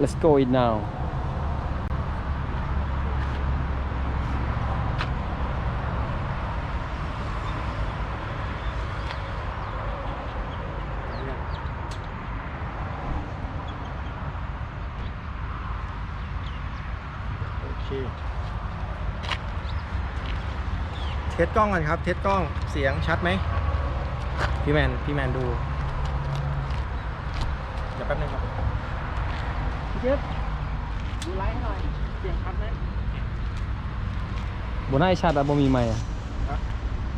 let's go it now โอเคเทสกล้องกันครับ เทสกล้องเสียงชัดไหมพี่แมน พี่แมนดู เดี๋ยวแป๊บนึงครับพี่ เจฟดูไลฟ์หน่อยเสียงชัดไหมบนหน้าไอ้ชาติอะบ่มีไม้อะ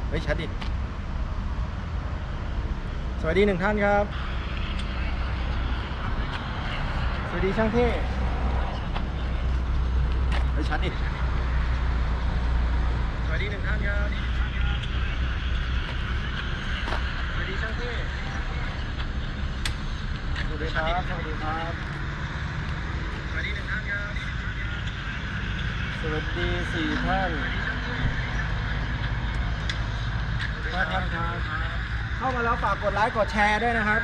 เฮ้ยชัดดิสวัสดีหนึ่งท่านครับ สวัสดีช่างเท่เฮ้ยชัดดิสวัสดีหนึ่งท่านครับ สวัสดีช่างเท่สวัสดีครับสวัสดีครับ สวัสดีหนึ่งท่านครับ สวัสดีสี่ท่านห้าท่านครับเข้ามาแล้วฝากกดไลค์กดแชร์ด้วยนะครับ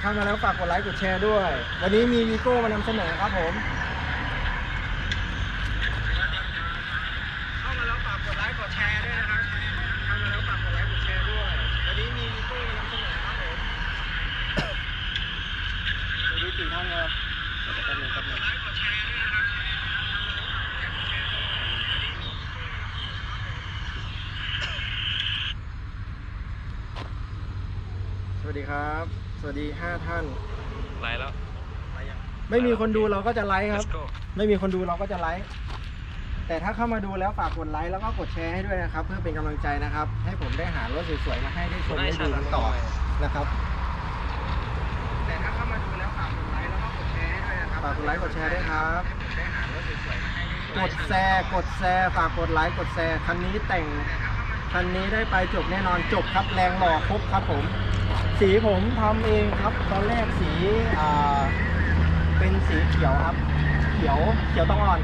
เข้ามาแล้วฝากกดไลค์กดแชร์ด้วย วันนี้มีวีโก้มานำเสนอครับผม เข้ามาแล้วฝากกดไลค์กดแชร์ด้วยนะครับ เข้ามาแล้วฝากกดไลค์กดแชร์ด้วย วันนี้มีวีโก้มานำเสนอครับผมสวัสดีสี่ท่านครับแป๊บนึงแป๊บนึงสวัส ดีครับ สวัสดีห้าท่าน ไลแล้วไม่มีคนดูเราก็จะไลค์ครับ let's go ไม่มีคนดูเราก็จะไลค์แต่ถ้าเข้ามาดูแล้วฝากกดไลค์แล้วก็กดแชร์ให้ด้วยนะครับ เพื่อเป็นกำลังใจนะครับ ให้ผมได้หารถสวยๆมาให้ได้ชมได้ดูกันต่อนะครับ แต่ถ้าเข้ามาดูแล้วฝากกดไลค์แล้วก็กดแชร์ให้ด้วยนะครับฝากกดไลค์กดแชร์ด้วยครับกดแชร์กดแชร์ฝากกดไลค์กดแชร์คันนี้แต่งคันนี้ได้ไปจบแน่นอนจบครับแรงหล่อครบครับผม สีผมทำเองครับ ตอนแรกสีอ่าเป็นสีเขียวครับ เขียวเขียวต้องอ่อน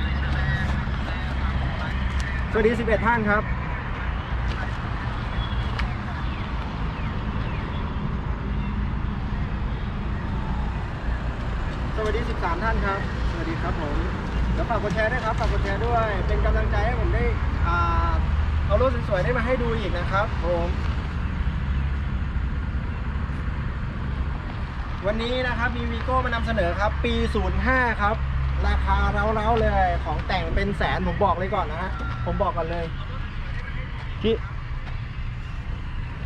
สวัสดี 11 ท่านครับสวัสดี 13 ท่านครับ สวัสดีครับผม แล้วฝากกดแชร์ด้วยครับ ฝากกดแชร์ด้วย เป็นกำลังใจให้ผมได้ อ่า เอารถสวยๆได้มาให้ดูอีกนะครับผม วันนี้นะครับมีวีโก้มานำเสนอครับ ปี 05 ครับ ราคาเร้าๆเลยของแต่งเป็นแสนผมบอกเลยก่อนนะฮะผมบอกก่อนเลยพี่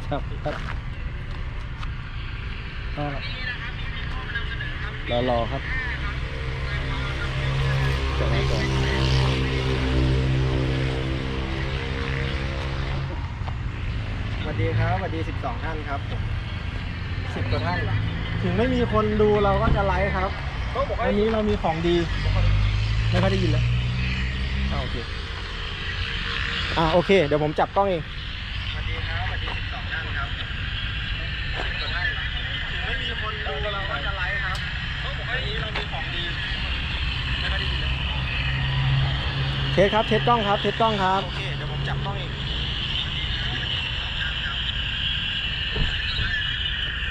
ครับครับรอรอครับจอดไว้ก่อนสวัสดีครับสวัสดี 12 ท่านครับสิบกว่าท่าน ถึงไม่มีคนดูเราก็จะไลฟ์ครับวันนี้เรามีของดี ไม่ค่อยได้ยินเลยอ่าโอเคอ่าโอเค เดี๋ยวผมจับกล้องเองสวัสดีครับสวัสดี12ท่านครับสิบกว่าท่านถึงไม่มีคนดูเราก็จะไลฟ์ครับวันนี้เรามีของดีไม่ค่อยได้ยินเลยเทสครับเทสกล้องครับเทสกล้องครับโอเคเดี๋ยวผมจับกล้องเอง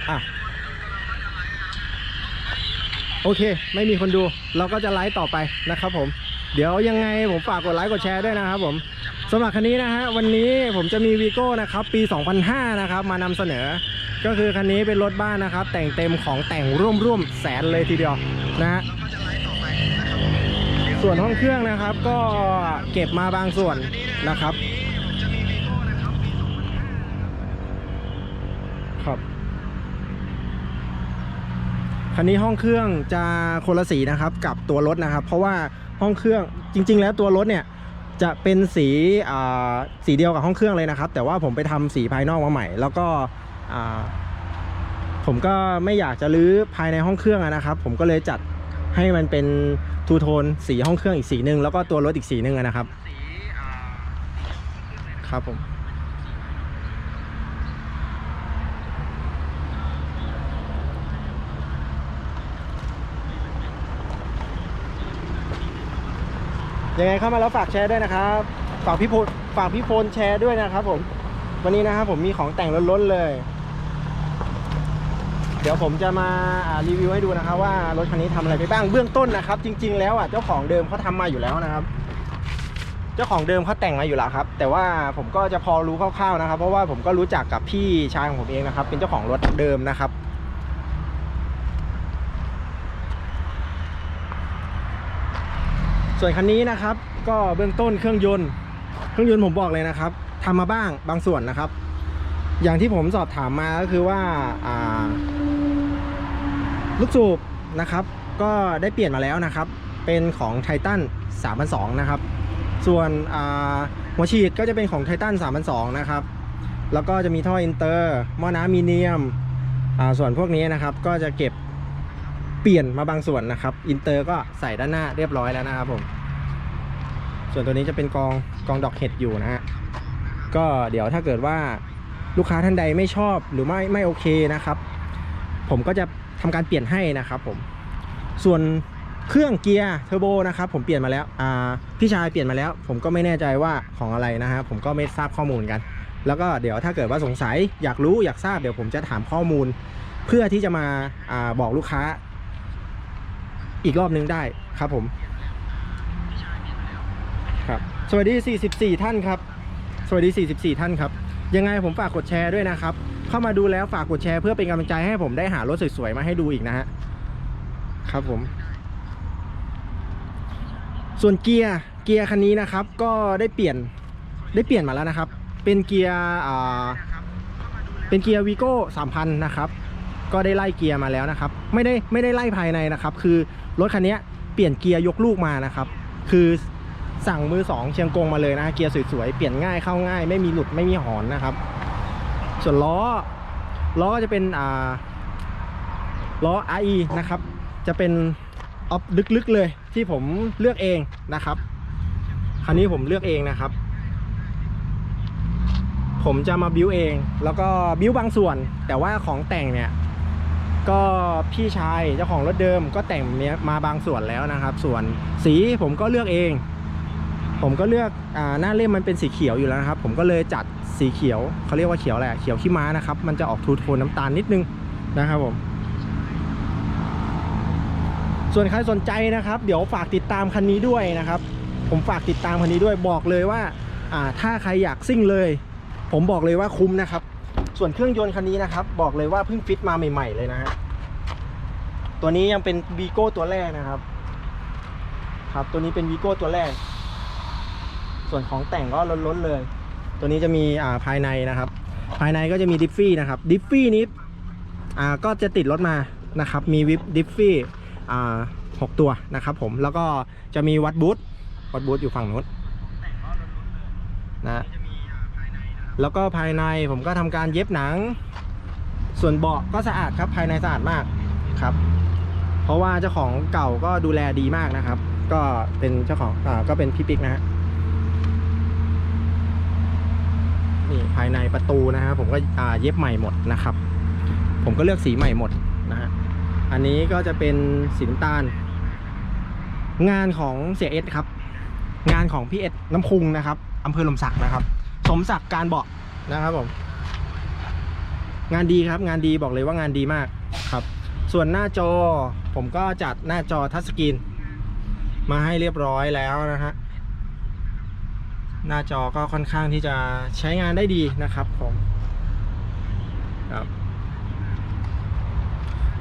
อะ โอเค ไม่มีคนดู เราก็จะไลฟ์ต่อไปนะครับผม เดี๋ยวยังไงผมฝากกดไลค์กดแชร์ด้วยนะครับผมสำหรับคันนี้นะฮะวันนี้ผมจะมีวีโก้นะครับปี 2005 นะครับมานำเสนอ ก็คือคันนี้เป็นรถบ้านนะครับ แต่งเต็มของแต่งร่วมๆแสนเลยทีเดียวนะฮะส่วนห้องเครื่องนะครับก็เก็บมาบางส่วนนะครับครับ คันนี้ห้องเครื่องจะคนละสีนะครับกับตัวรถนะครับ เพราะว่าห้องเครื่องจริง ๆ แล้วตัวรถเนี่ยจะเป็นสีอ่าสีเดียวกับห้องเครื่องเลยนะครับ แต่ว่าผมไปทำสีภายนอกมาใหม่ แล้วก็อ่าผมก็ไม่อยากจะรื้อภายในห้องเครื่องนะครับ ผมก็เลยจัดให้มันเป็นทูโทนสีห้องเครื่องอีกสีหนึ่งแล้วก็ตัวรถอีกสีหนึ่งนะครับ ครับผม ยังไงเข้ามาแล้วฝากแชร์ด้วยนะครับฝากพี่โพฝากพี่โฟนแชร์ด้วยนะครับ ผม วันนี้นะครับผมมีของแต่งล้นๆเลย เดี๋ยวผมจะมารีวิวให้ดูนะครับว่ารถคันนี้ทำอะไรไปบ้างเบื้องต้นนะครับ จริง ๆ แล้วอะเจ้าของเดิมเขาทำมาอยู่แล้วนะครับ เจ้าของเดิมเขาแต่งมาอยู่แล้วครับ แต่ว่าผมก็จะพอรู้คร่าวๆนะครับ เพราะว่าผมก็รู้จักกับพี่ชายของผมเองนะครับ เป็นเจ้าของรถเดิมนะครับ ส่วนคันนี้นะครับ ก็เบื้องต้นเครื่องยนต์เครื่องยนต์ผมบอกเลยนะครับทำมาบ้างบางส่วนนะครับ อย่างที่ผมสอบถามมาก็คือว่าอ่าลูกสูบนะครับ ก็ได้เปลี่ยนมาแล้วนะครับ เป็นของไททัน3,200นะครับ ส่วนอ่าหัวฉีดก็จะเป็นของไททัน3,200นะครับ แล้วก็จะมีท่ออินเตอร์หม้อน้ำมีเนียมอ่าส่วนพวกนี้นะครับ ก็จะเก็บ เปลี่ยนมาบางส่วนนะครับ อินเตอร์ก็ใส่ด้านหน้าเรียบร้อยแล้วนะครับผม ส่วนตัวนี้จะเป็นกองกองดอกเห็ดอยู่นะฮะ ก็เดี๋ยวถ้าเกิดว่าลูกค้าท่านใดไม่ชอบหรือไม่ไม่โอเคนะครับ ผมก็จะทำการเปลี่ยนให้นะครับผม ส่วนเครื่องเกียร์เทอร์โบนะครับผมเปลี่ยนมาแล้วอ่าพี่ชายเปลี่ยนมาแล้ว ผมก็ไม่แน่ใจว่าของอะไรนะฮะผมก็ไม่ทราบข้อมูลกัน แล้วก็เดี๋ยวถ้าเกิดว่าสงสัยอยากรู้อยากทราบเดี๋ยวผมจะถามข้อมูล เพื่อที่จะมาอาบอกลูกค้า อีกรอบนึงได้ครับผมครับสวัสดี 44 ท่านครับ สวัสดี 44 ท่านครับ ยังไงผมฝากกดแชร์ด้วยนะครับ เข้ามาดูแล้วฝากกดแชร์เพื่อเป็นกำลังใจให้ผมได้หารถสวยๆมาให้ดูอีกนะฮะ ครับผม ส่วนเกียร์เกียร์คันนี้นะครับ ก็ได้เปลี่ยนได้เปลี่ยนมาแล้วนะครับ เป็นเกียร์อ่าเป็นเกียร์วีโก้3,000นะครับ ก็ได้ไล่เกียร์มาแล้วนะครับ ไม่ได้ไม่ได้ไล่ภายในนะครับ คือ รถคันนี้เปลี่ยนเกียร์ยกลูกมานะครับ คือสั่งมือสองเชียงกงมาเลยนะเกียร์สวยๆ เปลี่ยนง่ายเข้าง่าย ไม่มีหลุดไม่มีหอนนะครับ ส่วนล้อล้อก็จะเป็นอ่าล้อ RE นะครับ จะเป็นออฟลึกๆเลยที่ผมเลือกเองนะครับคันนี้ผมเลือกเองนะครับ ผมจะมาบิวเอง แล้วก็บิวบางส่วน แต่ว่าของแต่งเนี่ย ก็พี่ชายเจ้าของรถเดิมก็แต่งเนี้ยมาบางส่วนแล้วนะครับ ส่วนสีผมก็เลือกเอง ผมก็เลือกอ่าหน้าเล่มมันเป็นสีเขียวอยู่แล้วนะครับ ผมก็เลยจัดสีเขียวเขาเรียกว่าเขียวแหละเขียวขี้ม้านะครับ มันจะออกทูโทนน้ำตาลนิดนึงนะครับผม ส่วนใครสนใจนะครับ เดี๋ยวฝากติดตามคันนี้ด้วยนะครับ ผมฝากติดตามคันนี้ด้วยบอกเลยว่าถ้าใครอยากซิ่งเลย ผมบอกเลยว่าคุ้มนะครับ ส่วนเครื่องยนต์คันนี้นะครับ บอกเลยว่าเพิ่งฟิตมาใหม่ๆเลยนะฮะตัวนี้ยังเป็นวีโก้ตัวแรกนะครับ ครับตัวนี้เป็นวีโก้ตัวแรก ส่วนของแต่งก็ล้นๆเลย ตัวนี้จะมีอ่าภายในนะครับ ภายในก็จะมีดิฟฟี่นะครับดิฟฟี่นี้อ่าก็จะติดรถมานะครับ มีวิปดิฟฟี่อ่าหกตัวนะครับผมแล้วก็จะมีวัดบูทวัดบูทอยู่ฝั่งนู้นนะ แล้วก็ภายในผมก็ทำการเย็บหนัง ส่วนเบาะก็สะอาดครับภายในสะอาดมากครับ เพราะว่าเจ้าของเก่าก็ดูแลดีมากนะครับ ก็เป็นเจ้าของอ่าก็เป็นพี่ปิ๊กนะฮะนี่ภายในประตูนะฮะผมก็อ่าเย็บใหม่หมดนะครับ ผมก็เลือกสีใหม่หมดนะฮะอันนี้ก็จะเป็นสีน้ำตาล งานของเสียเอสครับ งานของพี่เอสน้ำพุงนะครับอำเภอลมศักดิ์นะครับ สมศักดิ์การเบาะนะครับผม งานดีครับ งานดีบอกเลยว่างานดีมากครับ ส่วนหน้าจอผมก็จัดหน้าจอทัชสกรีนมาให้เรียบร้อยแล้วนะฮะหน้าจอก็ค่อนข้างที่จะใช้งานได้ดีนะครับผมครับ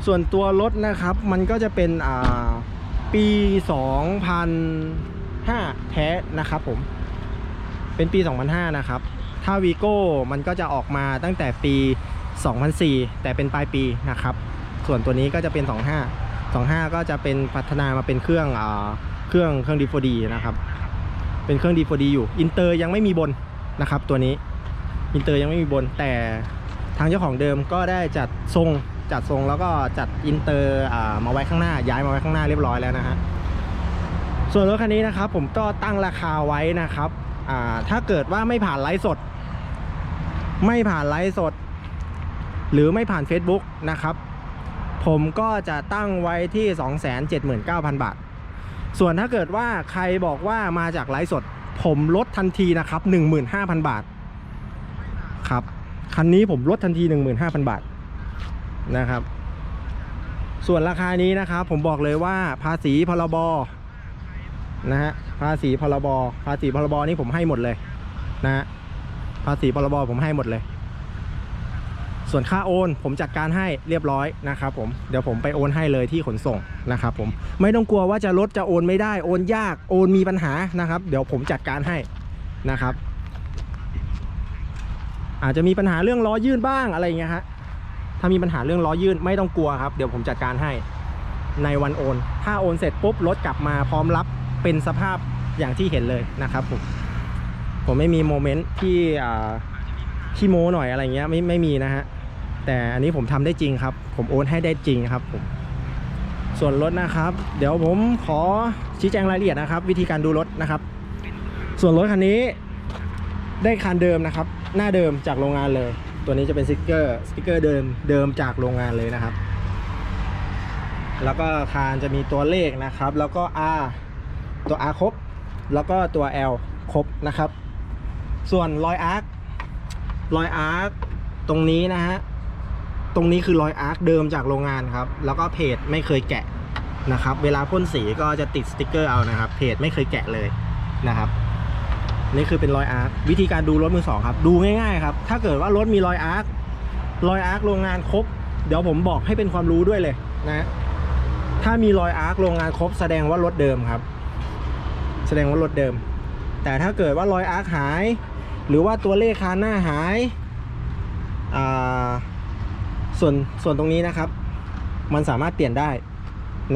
ส่วนตัวรถนะครับ มันก็จะเป็นอ่าปี 2005 แท้นะครับผม เป็นปี 2005 นะครับ ถ้าวีโก้มันก็จะออกมาตั้งแต่ปี 2004 แต่เป็นปลายปีนะครับ ส่วนตัวนี้ก็จะเป็น 25 25 ก็จะเป็นพัฒนามาเป็นเครื่องอ่าเครื่องเครื่องดีโฟดีนะครับ เป็นเครื่อง D4D อยู่อินเตอร์ยังไม่มีบนนะครับ ตัวนี้อินเตอร์ยังไม่มีบน แต่ทางเจ้าของเดิมก็ได้จัดทรงจัดทรงแล้วก็จัดอินเตอร์มาไว้ข้างหน้าย้ายมาไว้ข้างหน้าเรียบร้อยแล้วนะฮะส่วนรถคันนี้นะครับผมก็ตั้งราคาไว้นะครับ ถ้าเกิดว่าไม่ผ่านไลฟ์สด ไม่ผ่านไลฟ์สด หรือไม่ผ่าน Facebook นะครับ ผมก็จะตั้งไว้ที่ 279,000 บาท ส่วนถ้าเกิดว่าใครบอกว่ามาจากไลฟ์สด ผมลดทันทีนะครับ 15,000 บาท ครับ คันนี้ผมลดทันที 15,000 บาทนะครับ ส่วนราคานี้นะครับผมบอกเลยว่าภาษีพรบ นะฮะภาษีพรบภาษีพรบนี่ผมให้หมดเลยนะฮะภาษีพรบผมให้หมดเลย ส่วนค่าโอนผมจัดการให้เรียบร้อยนะครับผมเดี๋ยวผมไปโอนให้เลยที่ขนส่งนะครับผมไม่ต้องกลัวว่าจะลดจะโอนไม่ได้โอนยากโอนมีปัญหานะครับ เดี๋ยวผมจัดการให้นะครับ อาจจะมีปัญหาเรื่องล้อยื่นบ้างอะไรเงี้ยฮะถ้ามีปัญหาเรื่องล้อยื่นไม่ต้องกลัวครับ เดี๋ยวผมจัดการให้ในวันโอน ถ้าโอนเสร็จปุ๊บรถกลับมาพร้อมรับ เป็นสภาพอย่างที่เห็นเลยนะครับผมผมไม่มีโมเมนต์ที่อ่าขี้โม้หน่อยอะไรเงี้ยไม่ไม่มีนะฮะแต่อันนี้ผมทำได้จริงครับ ผมโอนให้ได้จริงครับผมส่วนรถนะครับ เดี๋ยวผมขอชี้แจงรายละเอียดนะครับ วิธีการดูรถนะครับ ส่วนรถคันนี้ได้คันเดิมนะครับ หน้าเดิมจากโรงงานเลย ตัวนี้จะเป็นสติกเกอร์สติกเกอร์เดิมเดิมจากโรงงานเลยนะครับ แล้วก็คานจะมีตัวเลขนะครับ แล้วก็ R ตัว R ครบ แล้วก็ตัว L ครบนะครับ ส่วนรอยอาร์ครอยอาร์คตรงนี้นะฮะ ตรงนี้คือรอยอาร์คเดิมจากโรงงานครับ แล้วก็เพจไม่เคยแกะนะครับ เวลาพ่นสีก็จะติดสติกเกอร์เอานะครับ เพจไม่เคยแกะเลยนะครับ นี่คือเป็นรอยอาร์ควิธีการดูรถมือสองครับ ดูง่ายๆครับ ถ้าเกิดว่ารถมีรอยอาร์ครอยอาร์คโรงงานครบ เดี๋ยวผมบอกให้เป็นความรู้ด้วยเลยนะ ถ้ามีรอยอาร์คโรงงานครบแสดงว่ารถเดิมครับ แสดงว่ารถเดิม แต่ถ้าเกิดว่ารอยอาร์คหาย หรือว่าตัวเลขคานหน้าหายอ่าส่วนส่วนตรงนี้นะครับ มันสามารถเปลี่ยนได้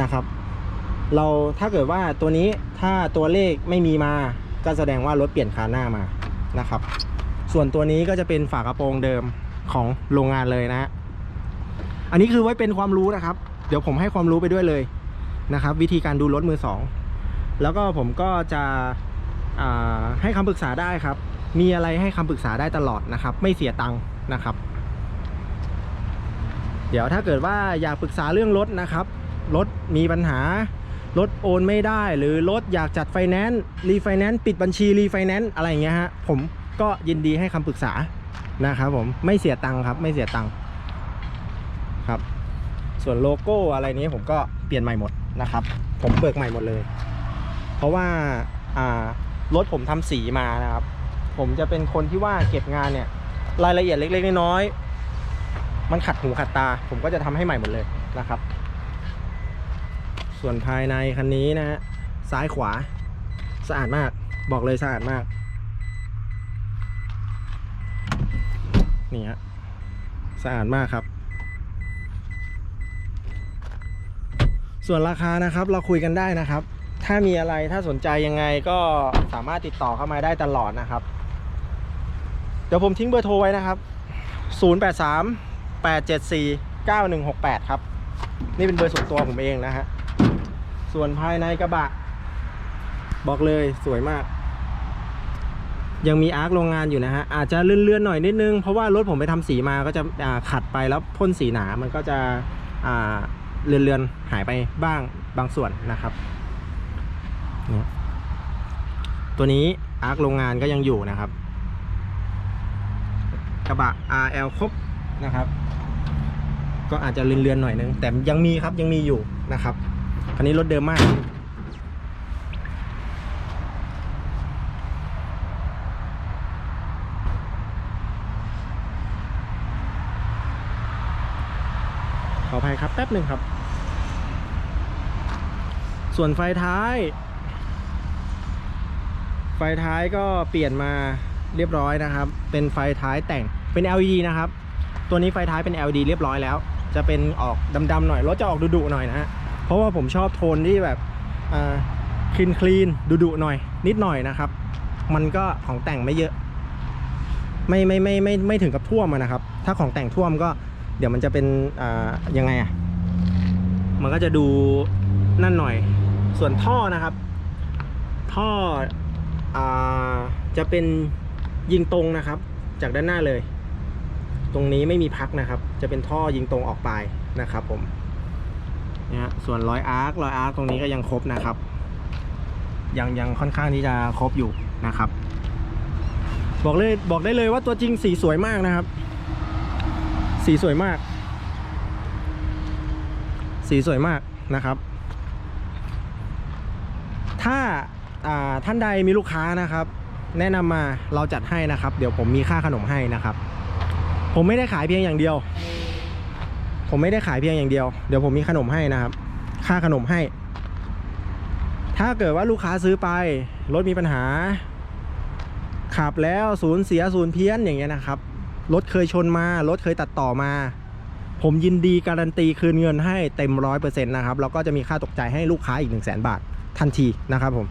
นะครับ เราถ้าเกิดว่าตัวนี้ถ้าตัวเลขไม่มีมาก็แสดงว่ารถเปลี่ยนคานหน้ามานะครับ ส่วนตัวนี้ก็จะเป็นฝากระโปรงเดิมของโรงงานเลยนะอันนี้คือไว้เป็นความรู้นะครับ เดี๋ยวผมให้ความรู้ไปด้วยเลยนะครับ วิธีการดูรถมือสอง แล้วก็ผมก็จะให้คำปรึกษาได้ครับ มีอะไรให้คำปรึกษาได้ตลอดนะครับ ไม่เสียตังค์นะครับ เดี๋ยวถ้าเกิดว่าอยากปรึกษาเรื่องรถนะครับ รถมีปัญหารถโอนไม่ได้ หรือรถอยากจัดไฟแนนซ์รีไฟแนนซ์ปิดบัญชีรีไฟแนนซ์อะไรอย่างเงี้ยฮะผมก็ยินดีให้คำปรึกษานะครับผมไม่เสียตังค์ครับ ไม่เสียตังค์ครับ ส่วนโลโก้อะไรนี้ผมก็เปลี่ยนใหม่หมดนะครับ ผมเบิกใหม่หมดเลย เพราะว่าอ่ารถผมทำสีมานะครับ ผมจะเป็นคนที่ว่าเก็บงานเนี่ย รายละเอียดเล็กๆน้อยๆมันขัดหูขัดตา ผมก็จะทำให้ใหม่หมดเลยนะครับ ส่วนภายในคันนี้นะฮะซ้ายขวาสะอาดมากบอกเลยสะอาดมากนี่ฮะสะอาดมากครับ ส่วนราคานะครับเราคุยกันได้นะครับ ถ้ามีอะไรถ้าสนใจยังไงก็สามารถติดต่อเข้ามาได้ตลอดนะครับ เดี๋ยวผมทิ้งเบอร์โทรไว้นะครับ 083 874 9168 ครับ นี่เป็นเบอร์ส่วนตัวผมเองนะฮะ ส่วนภายในกระบะ บอกเลยสวยมาก ยังมีอาร์คโรงงานอยู่นะฮะ อาจจะเลื่อนๆหน่อยนิดนึง เพราะว่ารถผมไปทำสีมาก็จะอ่าขัดไปแล้วพ่นสีหนา มันก็จะอ่าเลื่อนๆหายไปบ้างบางส่วนนะครับ ตัวนี้อาร์คโรงงานก็ยังอยู่นะครับ กระบะ RL ครบนะครับ ก็อาจจะเลือนๆหน่อยนึง แต่ยังมีครับยังมีอยู่นะครับคันนี้รถเดิมมากขออภัยครับแป๊บหนึ่งครับ ส่วนไฟท้าย ไฟท้ายก็เปลี่ยนมาเรียบร้อยนะครับ เป็นไฟท้ายแต่งเป็น LED นะครับ ตัวนี้ไฟท้ายเป็น LED เรียบร้อยแล้ว จะเป็นออกดำๆหน่อยรถจะออกดุๆหน่อยนะฮะเพราะว่าผมชอบโทนที่แบบคลีนคลีนดุๆหน่อย นิดหน่อยนะครับ มันก็ของแต่งไม่เยอะ ไม่ไม่ไม่ไม่ไม่ถึงกับท่วมนะครับ ถ้าของแต่งท่วมก็เดี๋ยวมันจะเป็นอ่ายังไงอะมันก็จะดูนั่นหน่อย ส่วนท่อนะครับ ท่อ จะเป็นยิงตรงนะครับ จากด้านหน้าเลย ตรงนี้ไม่มีพักนะครับ จะเป็นท่อยิงตรงออกไปนะครับ ผมเนี่ยฮะส่วนรอยอาร์ครอยอาร์คตรงนี้ก็ยังครบนะครับ ยังยังค่อนข้างที่จะครบอยู่นะครับ บอกเลยบอกได้เลยว่าตัวจริงสีสวยมากนะครับ สีสวยมาก สีสวยมากนะครับ ถ้า ท่านใดมีลูกค้านะครับ แนะนำมาเราจัดให้นะครับ เดี๋ยวผมมีค่าขนมให้นะครับ ผมไม่ได้ขายเพียงอย่างเดียว ผมไม่ได้ขายเพียงอย่างเดียว เดี๋ยวผมมีขนมให้นะครับ ค่าขนมให้ ถ้าเกิดว่าลูกค้าซื้อไปรถมีปัญหา ขับแล้วศูนย์เสียศูนย์เพี้ยนอย่างเงี้ยนะครับรถเคยชนมารถเคยตัดต่อมา ผมยินดีการันตีคืนเงินให้เต็มร้อยเปอร์เซ็นต์นะครับแล้วก็จะมีค่าตกใจให้ลูกค้าอีก1 0 0 0 0แบาททันทีนะครับผม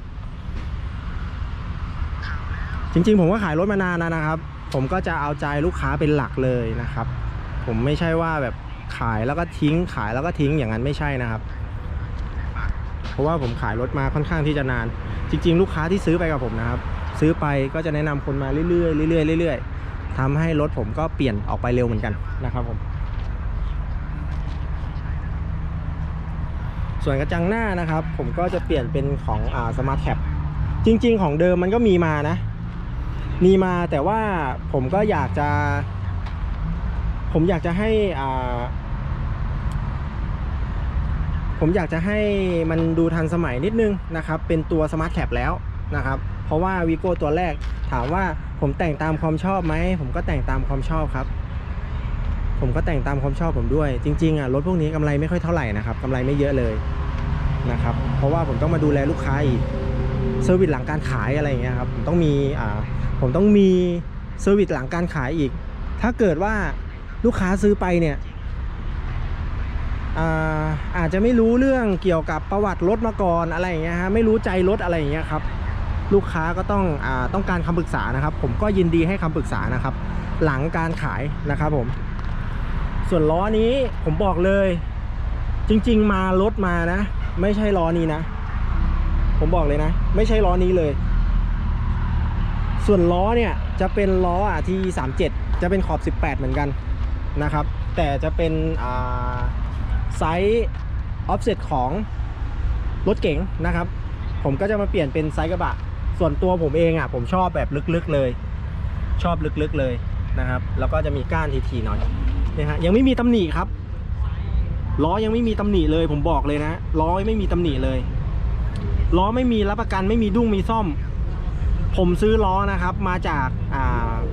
จริงๆ ผมก็ขายรถมานานแล้วนะครับ ผมก็จะเอาใจลูกค้าเป็นหลักเลยนะครับ ผมไม่ใช่ว่าแบบขายแล้วก็ทิ้งขายแล้วก็ทิ้งอย่างนั้นไม่ใช่นะครับ เพราะว่าผมขายรถมาค่อนข้างที่จะนาน จริง ๆ ลูกค้าที่ซื้อไปกับผมนะครับ ซื้อไปก็จะแนะนำคนมาเรื่อยๆเรื่อยๆเรื่อยๆทำให้รถผมก็เปลี่ยนออกไปเร็วเหมือนกันนะครับผม ส่วนกระจังหน้านะครับ ผมก็จะเปลี่ยนเป็นของอ่าสมาร์ทแคปจริง ๆ ของเดิมมันก็มีมานะ มีมาแต่ว่าผมก็อยากจะ ผมอยากจะให้อ่าผมอยากจะให้มันดูทันสมัยนิดนึงนะครับ เป็นตัว Smart Cap แล้วนะครับ เพราะว่าวีโก้ตัวแรกถามว่าผมแต่งตามความชอบไหม ผมก็แต่งตามความชอบครับ ผมก็แต่งตามความชอบผมด้วย จริงๆอะรถพวกนี้กำไรไม่ค่อยเท่าไหร่นะครับกำไรไม่เยอะเลยนะครับ เพราะว่าผมต้องมาดูแลลูกค้าอีกเซอร์วิสหลังการขายอะไรอย่างเงี้ยครับ ผมต้องมีอ่า ผมต้องมีเซอร์วิสหลังการขายอีก ถ้าเกิดว่าลูกค้าซื้อไปเนี่ยอาอาจจะไม่รู้เรื่องเกี่ยวกับประวัติรถมาก่อนอะไรอย่างเงี้ยฮะไม่รู้ใจรถอะไรอย่างเงี้ยครับลูกค้าก็ต้องอต้องการคำปรึกษานะครับ ผมก็ยินดีให้คำปรึกษานะครับ หลังการขายนะครับผม ส่วนล้อนี้ผมบอกเลย จริง ๆ มารถมานะ ไม่ใช่ล้อนี้นะ ผมบอกเลยนะ ไม่ใช่ล้อนี้เลย ส่วนล้อเนี่ยจะเป็นล้ออะที่37 จะเป็นขอบ 18 เหมือนกันนะครับ แต่จะเป็นไซส์ออฟเซตของรถเก๋งนะครับ ผมก็จะมาเปลี่ยนเป็นไซส์กระบะ ส่วนตัวผมเองอะผมชอบแบบลึกๆเลย ชอบลึกๆเลยนะครับ แล้วก็จะมีก้านทีๆหน่อยเนี่ยฮะยังไม่มีตำหนิครับล้อยังไม่มีตำหนิเลย ผมบอกเลยนะล้อไม่มีตำหนิเลยล้อไม่มีรับประกันไม่มีดุ้งมีซ่อม ผมซื้อล้อนะครับมาจากอ่า